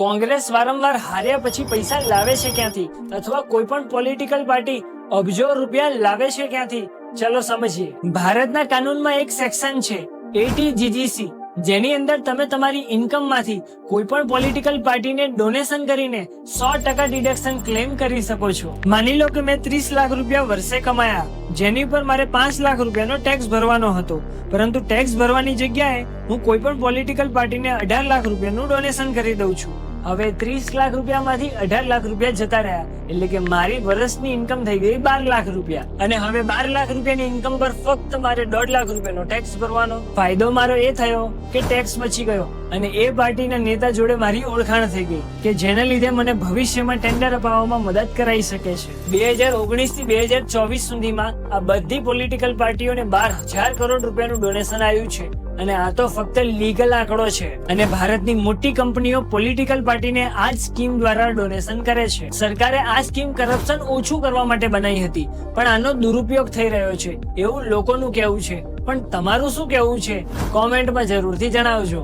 કોંગ્રેસ વારંવાર હાર્યા પછી પૈસા લાવે છે ક્યાંથી? અથવા કોઈ પણ પોલિટિકલ પાર્ટી અબજો રૂપિયા લાવે છે ક્યાંથી? ચલો સમજીએ. ભારતના કાનૂનમાં એક સેક્શન છે એટી જીજીસી જેની અંદર તમે તમારી ઇન્કમમાંથી કોઈ પણ પોલિટિકલ પાર્ટીને ડોનેશન કરીને સો ટકા ડિડક્શન ક્લેમ કરી શકો છો. માની લો કે મેં ત્રીસ લાખ રૂપિયા વર્ષે કમાયા, જેની પર મારે પાંચ લાખ રૂપિયાનો ટેક્સ ભરવાનો હતો. પરંતુ ટેક્સ ભરવાની જગ્યાએ હું કોઈ પણ પોલિટિકલ પાર્ટીને અઢાર લાખ રૂપિયાનું ડોનેશન કરી દઉં છું. હવે ત્રીસ લાખ રૂપિયામાંથી અઢાર લાખ રૂપિયા જતા રહ્યા. એટલે કે મારી વર્ષની ઇન્કમ થઈ ગઈ બાર લાખ રૂપિયા. અને હવે બાર લાખ રૂપિયાની ઇન્કમ પર ફક્ત મારે દોઢ લાખ રૂપિયાનો ટેક્સ ભરવાનો. ફાયદો મારો એ થયો કે ટેક્સ બચી ગયો. અને એ પાર્ટીના નેતા જોડે મારી ઓળખાણ થઈ ગઈ કે જેના લીધે મને ભવિષ્યમાં ટેન્ડર અપાવવામાં મદદ કરાઈ શકે છે. બે હજાર ઓગણીસથી બે હજાર ચોવીસ સુધીમાં આ બધી પોલિટિકલ પાર્ટીઓને બાર હજાર કરોડ રૂપિયાનું ડોનેશન આવ્યું છે. અને આ તો ફક્ત લીગલ આંકડો છે. અને ભારતની મોટી કંપનીઓ પોલિટિકલ પાર્ટીને આ જ સ્કીમ દ્વારા ડોનેશન કરે છે. સરકારે આ સ્કીમ કરપ્શન ઓછું કરવા માટે બનાવી હતી, પણ આનો દુરુપયોગ થઈ રહ્યો છે. એવું લોકોનું કહેવું છે. પણ તમારું શું કહેવું છે? કોમેન્ટમાં જરૂરથી જણાવજો.